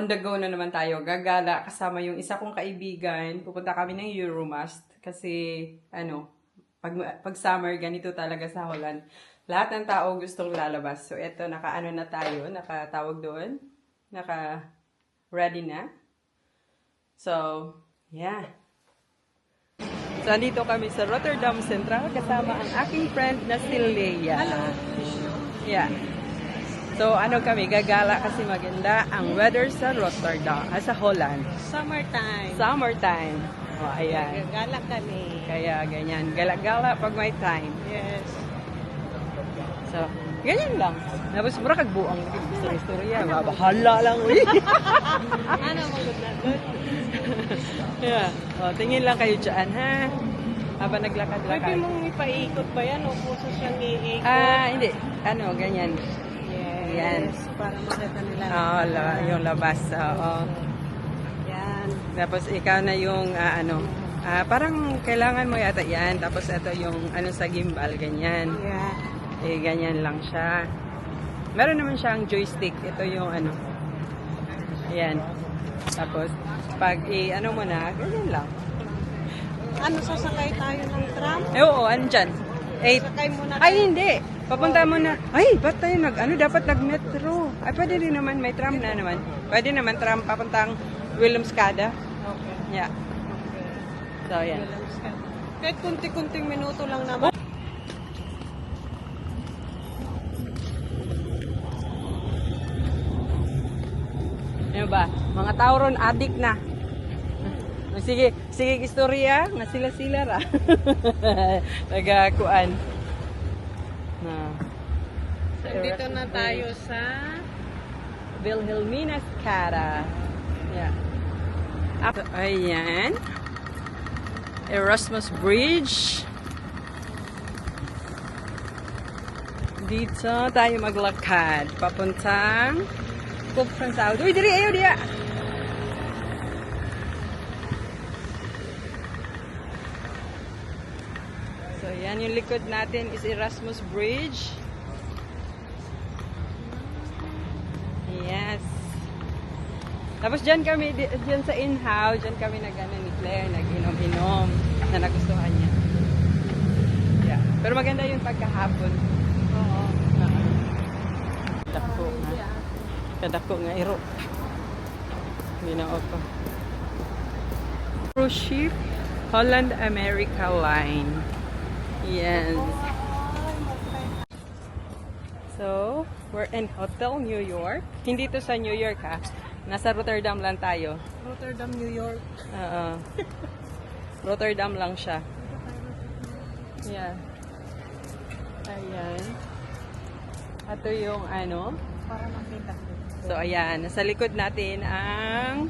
on the go na naman tayo. Gagala kasama yung isa kong kaibigan. Pupunta kami ng Euromast kasi ano, pag, pag summer ganito talaga sa Holland. Lahat ng tao gustong lalabas. So eto, naka-ano na tayo, nakatawag doon. Naka ready na. So, yeah. So, andito kami sa Rotterdam Central kasama ang aking friend na si Leia. Yeah. So, ano kami, gagala kasi maganda ang weather sa Rotterdam, ah, sa Holland. Summertime. Summertime. O, ayan. Gala kami. Kaya ganyan, gala-gala pag may time. Yes. So, ganyan lang. Tapos, mura kagbuang istorya-istorya. Mabahala lang. uy. ano mo good na good? yeah. O, tingin lang kayo dyan, ha? Habang Pwede naglakad-lakad. mong ipaikot ba yan o puso siyang iikot? Ah, hindi. Ano, ganyan. Yes. yan. Para makita nila. Oo, la- yung labas. Oo. Yan. Tapos ikaw na yung ah, ano, ah, parang kailangan mo yata yan. Tapos ito yung ano sa gimbal, ganyan. Yeah. Eh, ganyan lang siya. Meron naman siyang joystick. Ito yung ano. Ayan. Tapos, pag i ano mo na, ganyan lang. Ano, sasakay tayo ng tram? Eh, oo, andyan. Eight. Muna Ay, hindi. Papunta mo na. Ay, ba't tayo nag, ano, dapat nag-metro. Ay, pwede rin naman, may tram na naman. Pwede naman tram papuntang Willemskada. Okay. Yeah. So, yan. Kahit kunti-kunting minuto lang naman. Ano ba? Mga tao ron, adik na. Sige, sige istorya, nga sila-sila ra. Nagakuan. Na. Sa Nandito na tayo sa... Wilhelmina Cara. Yeah. Up, ayan. Erasmus Bridge. Dito tayo maglakad. Papuntang from South. Uy, diri, ayaw diya. So, yan yung likod natin is Erasmus Bridge. Yes. Tapos dyan kami, dyan sa in-how, dyan kami nag ano, ni Claire, nag-inom-inom na nagustuhan niya. Yeah. Pero maganda yung pagkahapon. Oo. Kadako nga. Kadako nga iro. Hindi na ako. Cruise ship, Holland America Line. Yes. So, we're in Hotel New York. Hindi to sa New York ha. Nasa Rotterdam lang tayo. Rotterdam, New York. Oo. Rotterdam lang siya. Yeah. Ayan. Ito yung ano. Para makita ko. So, ayan. Nasa likod natin ang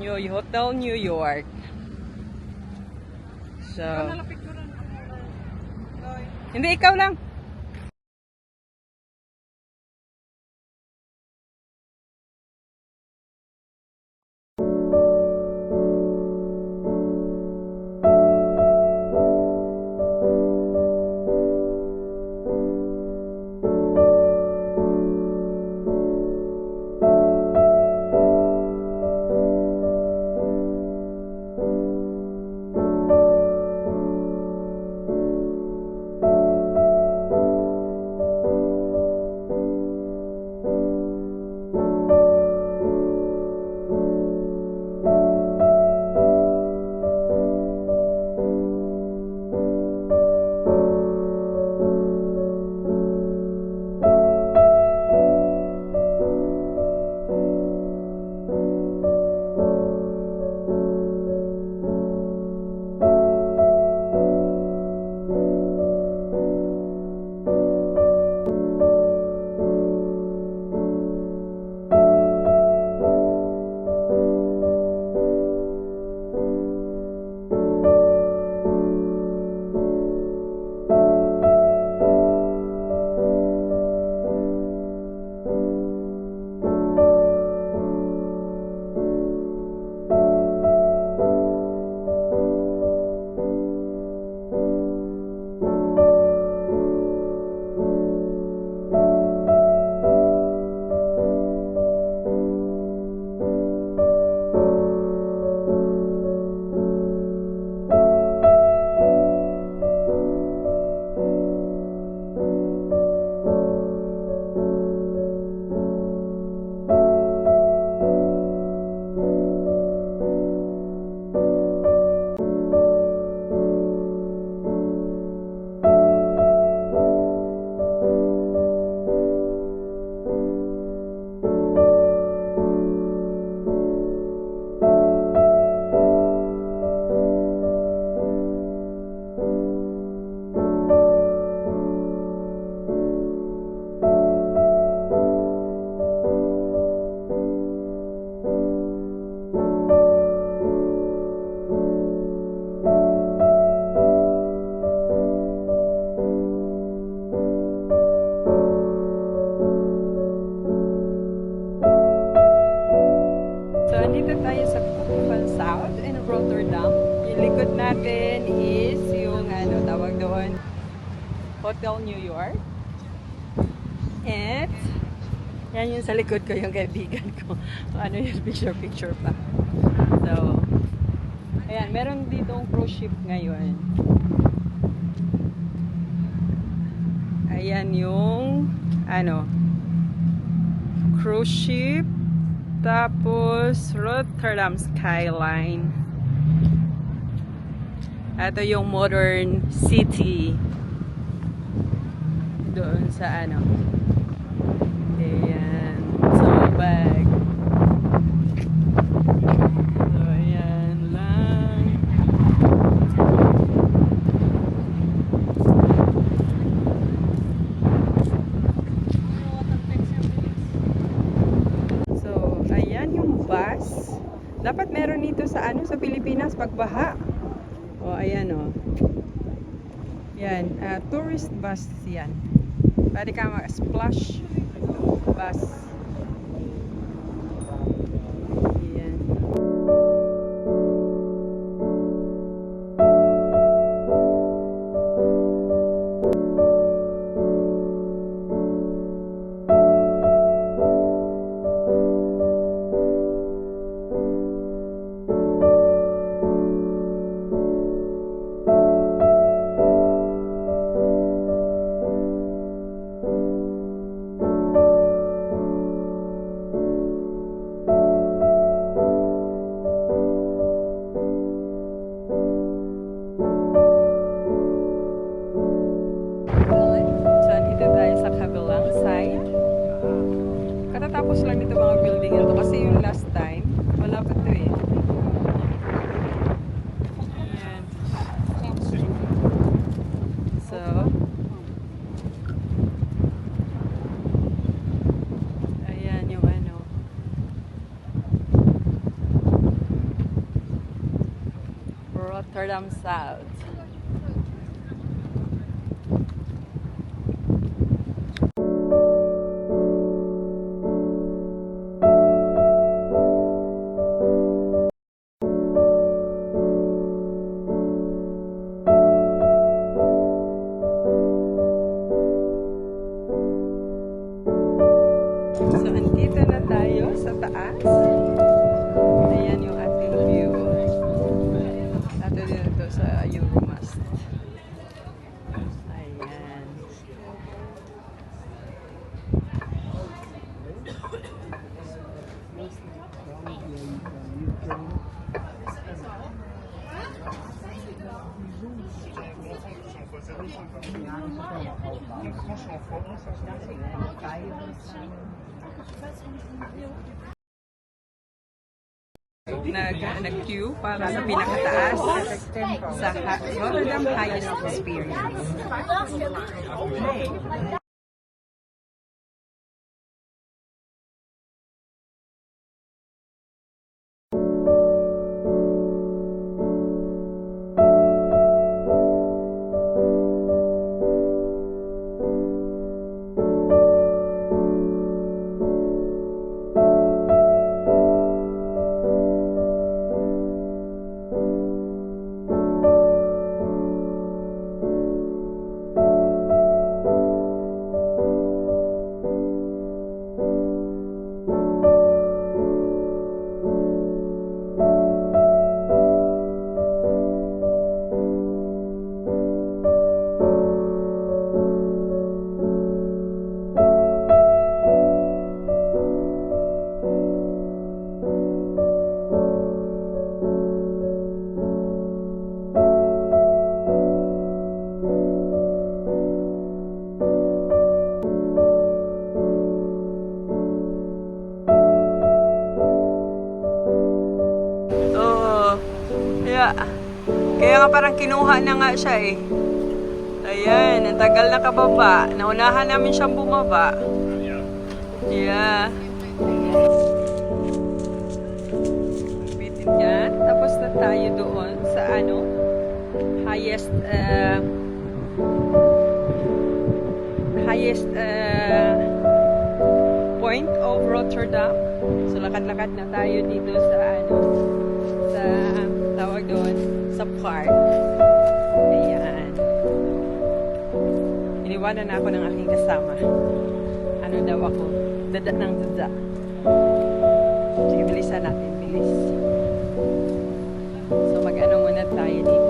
New Hotel New York. So, Nalapit ko rin. Loy. Hindi ikaw lang. Nandito tayo sa Van South in Rotterdam. Yung likod natin is yung ano tawag doon Hotel New York. And yan yung sa likod ko yung kaibigan ko. ano yung picture-picture pa. So, ayan, meron ditong cruise ship ngayon. Ayan yung ano cruise ship tapos Rotterdam Skyline. Ito yung modern city. Doon sa ano. Ayan. So, bag. So, ayan lang. So, ayan yung bus. Dapat meron nito sa ano sa Pilipinas pagbaha. O, ayan o. Yan, ah, tourist bus yan. Pwede ka mag-splash bus. Rotterdam South. Nag, nag-queue para sa pinakataas sa Rotterdam Highest Experience. Kaya, kaya nga parang kinuha na nga siya eh. Ayan, ang tagal na kababa. Naunahan namin siyang bumaba. Yeah. Bitin yan. Tapos na tayo doon sa ano, highest, uh, highest uh, Rotterdam. So, lakad-lakad na tayo dito sa, ano, sa, tawag doon, sa park. Ayan. Iniwanan na ako ng aking kasama. Ano daw ako? Dada ng dada. Sige, bilisan natin. Bilis. So, mag-ano muna tayo dito.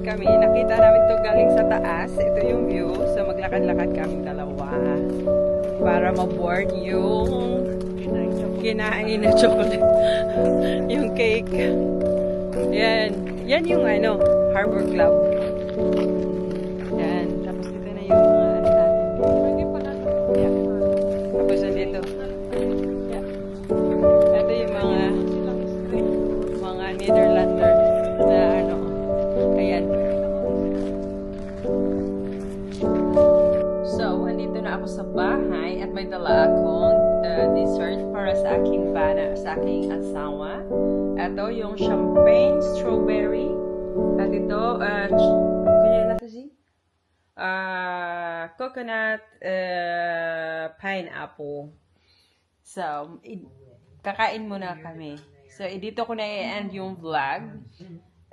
Maglalakad kami. Nakita namin to galing sa taas. Ito yung view. So, maglakad-lakad kami dalawa. Para ma-board yung kinain na chocolate. yung cake. Yan. Yan yung ano, Harbor Club. Bahay at may dala akong uh, dessert para sa aking bana, sa aking asawa. Ito yung champagne strawberry. At ito, uh, kaya na kasi? Uh, coconut uh, pineapple. So, kakain muna kami. So, dito ko na i-end yung vlog.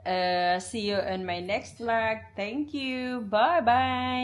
Uh, see you in my next vlog. Thank you. Bye-bye!